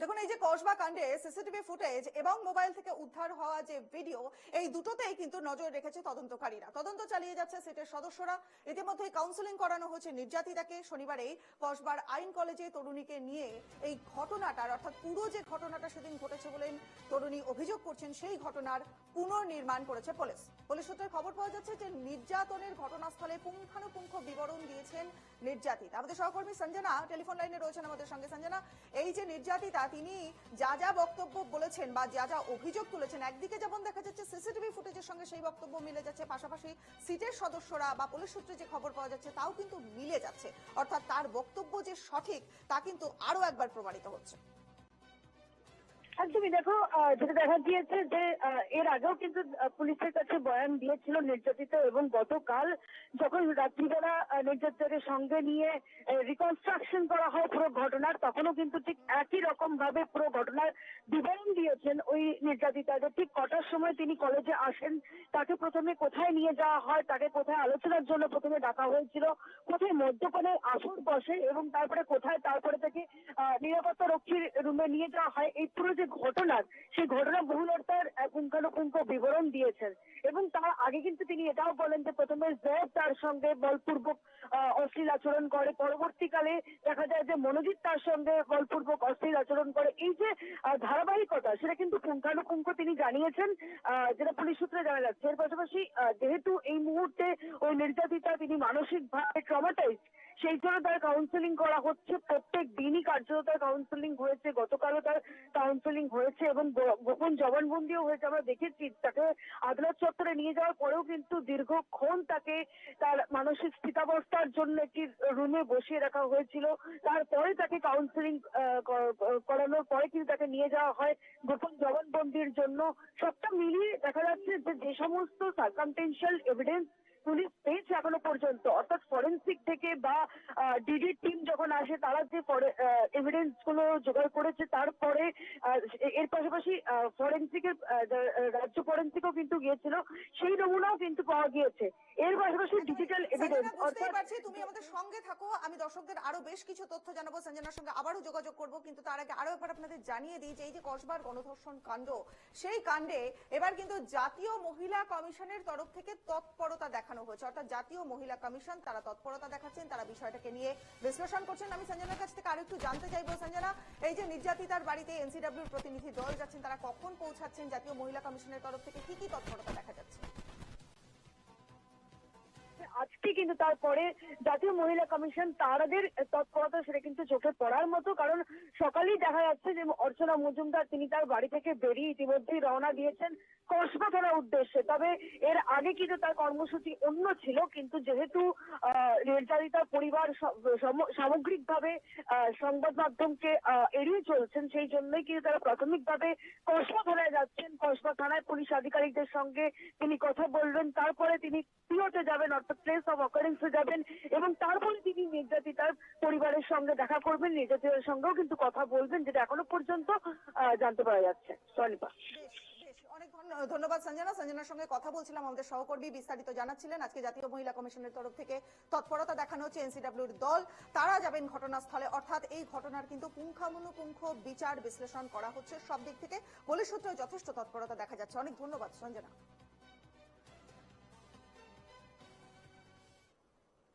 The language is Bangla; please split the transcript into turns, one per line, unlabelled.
দেখুন, এই যে কসবা কাণ্ডে সিসিটিভি ফুটেজ এবং মোবাইল থেকে উদ্ধার হওয়া যে ভিডিও, এই দুটোতেই কিন্তু নজর রেখেছে তদন্তকারীরা। তদন্ত চালিয়ে যাচ্ছে সিটের সদস্যরা। ইতিমধ্যে কাউন্সিলিং করানো হয়েছে নির্যাতিতাকে। শনিবারে কসবার আইন কলেজে তরুণীকে নিয়ে এই ঘটনাটার, অর্থাৎ পুরো যে ঘটনাটা সেদিন ঘটেছে বলেন তরুণী অভিযোগ করছেন, সেই ঘটনার পুনর্নির্মাণ করেছে পুলিশ। পুলিশ সূত্রে খবর পাওয়া যাচ্ছে যে নির্যাতনের ঘটনাস্থলে পুঙ্খানুপুঙ্খ বিবরণ দিয়েছেন নির্যাতিতা। আমাদের সহকর্মী সঞ্জনা টেলিফোন লাইনে রয়েছেন আমাদের সঙ্গে। সঞ্জনা এই যে নির্যাতিতা, তিনি যা যা বক্তব্য বলেছেন বা যা যা অভিযোগ তুলেছেন, একদিকে যেমন দেখা যাচ্ছে সিসিটিভি ফুটেজের সঙ্গে সেই বক্তব্য মিলে যাচ্ছে, পাশাপাশি সিটের সদস্যরা বা পুলিশ সূত্রে যে খবর পাওয়া যাচ্ছে তাও কিন্তু মিলে যাচ্ছে। অর্থাৎ তার বক্তব্য যে সঠিক, তা কিন্তু আরও একবার প্রমাণিত হচ্ছে।
একদমই দেখো যেটা দেখা গিয়েছে যে এর আগেও কিন্তু পুলিশের কাছে বয়ান দিয়েছিল নির্যাতিত এবং গতকাল যখন রাত্রিবেলা আহ, নির্যাতিতাকে সঙ্গে নিয়ে রিকনস্ট্রাকশন করা হয় পুরো ঘটনার তখনও কিন্তু ঠিক একই রকম ভাবে পুরো ঘটনার বিবরণ দিয়েছেন ওই নির্যাতিতা যে ঠিক কটার সময় তিনি কলেজে আসেন তাকে প্রথমে কোথায় নিয়ে যাওয়া হয় তাকে কোথায় আলোচনার জন্য প্রথমে ডাকা হয়েছিল কোথায় মদ্যপানের আসর বসে এবং তারপরে কোথায় তারপরে থেকে নিরাপত্তা রক্ষীর রুমে নিয়ে যাওয়া হয়। এই পুরো যে ঘটনার সেই ঘটনা বহুলতার পুঙ্খানুপুঙ্খ বিবরণ দিয়েছেন। এবং তার আগে কিন্তু তিনি এটাও বলেন যে প্রথমে জেব তার সঙ্গে বলপূর্বক অশ্লীল আচরণ করে। পরবর্তীকালে দেখা যায় যে মনোজিৎ তার সঙ্গে বলপূর্বক অশ্লীল আচরণ করে। এই যে ধারাবাহিকতা, সেটা কিন্তু পুঙ্খানুপুঙ্খ তিনি জানিয়েছেন যেটা পুলিশ সূত্রে জানা যাচ্ছে। এর পাশাপাশি যেহেতু এই মুহূর্তে ওই নির্যাতিতা তিনি মানসিকভাবে ট্রমাটাইজ সেই জন্য তার কাউন্সেলিং করা হচ্ছে প্রত্যেক দিনই কার্যত তার কাউন্সেলিং হয়েছে, গতকালও তার কাউন্সেলিং হয়েছে এবং গোপন জবানবন্দিও হয়েছে, আমরা দেখেছি তাকে আদালত চত্বরে নিয়ে যাওয়ার পরেও কিন্তু দীর্ঘক্ষণ তাকে তার মানসিক স্থিতাবস্থার জন্য একটি রুমে বসিয়ে রাখা হয়েছিল। তারপরে তাকে কাউন্সেলিং করানোর পরে কিন্তু তাকে নিয়ে যাওয়া হয় গোপন জবানবন্দির জন্য। সবটা মিলিয়ে দেখা যাচ্ছে যে যে সমস্ত সার্কামটেন্সিয়াল এভিডেন্স পুলিশ পেয়েছে এখনও পর্যন্ত। অর্থাৎ ফরেন্সিক থেকে বা ডিডি টিম যখন আসে তারা যে এভিডেন্সগুলো জোগাড় করেছে তারপরে এর পাশাপাশি ফরেন্সিকের রাজ্য ফরেন্সিকও কিন্তু গিয়েছিল সেই নমুনাও কিন্তু পাওয়া গিয়েছে। এর পাশাপাশি ডিজিটাল এভিডেন্স অর্থাৎ
পারছি তুমি আমাদের সঙ্গে থাকো আমি দর্শকদের আরও বেশ কিছু তথ্য জানাব সঞ্জনার সঙ্গে আবারও যোগাযোগ করব কিন্তু তার আগে আরও একবার আপনাদের জানিয়ে দিই যে এই যে কসবার গণধর্ষণ কাণ্ড সেই কাণ্ডে এবার কিন্তু জাতীয় মহিলা কমিশনের তরফ থেকে তৎপরতা দেখানো হয়েছে। অর্থাৎ জাতীয় মহিলা কমিশন, তারা তৎপরতা দেখাচ্ছেন, তারা বিষয়টাকে নিয়ে বিশ্লেষণ করছেন। আমি সঞ্জনার কাছ থেকে আরও একটু জানতে চাইব। সঞ্জনা, এই যে নির্যাতিতার বাড়িতে এনসিডব্লিউর প্রতিনিধি দল যাচ্ছেন, তারা কখন পৌঁছাচ্ছেন? জাতীয় মহিলা কমিশনের তরফ থেকে কি কি তৎপরতা দেখা যাচ্ছে?
আজকে কিন্তু তারপরে জাতীয় মহিলা কমিশন তারাদের তৎপরতা সেটা কিন্তু চোখে পড়ার মতো, কারণ সকালেই দেখা যাচ্ছে যে অর্চনা মজুমদার, তিনি তার বাড়ি থেকে বেরিয়ে ইতিমধ্যেই রওনা দিয়েছেন। কসবা থানার উদ্দেশ্যে। তবে এর আগে কিন্তু তার কর্মসূচি অন্য ছিল, কিন্তু যেহেতু নির্যাতিতার পরিবার সামগ্রিক ভাবে সংবাদ মাধ্যমকে এড়িয়ে চলছেন, সেই জন্যই কিন্তু তারা প্রাথমিকভাবে কসবা থানায় যাচ্ছেন। কসবা থানায় পুলিশ আধিকারিকদের সঙ্গে তিনি কথা বলবেন। তারপরে তিনি পিওতে যাবেন, অর্থাৎ প্লেস অফ অকারেন্সে যাবেন এবং তারপরে তিনি নির্যাতিতার পরিবারের সঙ্গে দেখা করবেন। নির্যাতিতার সঙ্গেও কিন্তু কথা বলবেন, যেটা এখনও পর্যন্ত জানতে পারা যাচ্ছে। সনিপা
বেশ, বেশ। অনেক ধন্য- ধন্যবাদ সঞ্জনা। সঞ্জনার সঙ্গে কথা বলছিলাম আমাদের সহকর্মী বিস্তারিত জানাচ্ছিলেন। আজকে জাতীয় মহিলা কমিশনের তরফ থেকে তৎপরতা দেখানো হচ্ছে এনসিডাব্লিউর দল। তারা যাবেন ঘটনাস্থলে। অর্থাৎ এই ঘটনার কিন্তু পুঙ্খানুপুঙ্খ বিচার বিশ্লেষণ করা হচ্ছে সব দিক থেকে। পুলিশ সূত্রে যথেষ্ট তৎপরতা দেখা যাচ্ছে। অনেক ধন্যবাদ সঞ্জনা।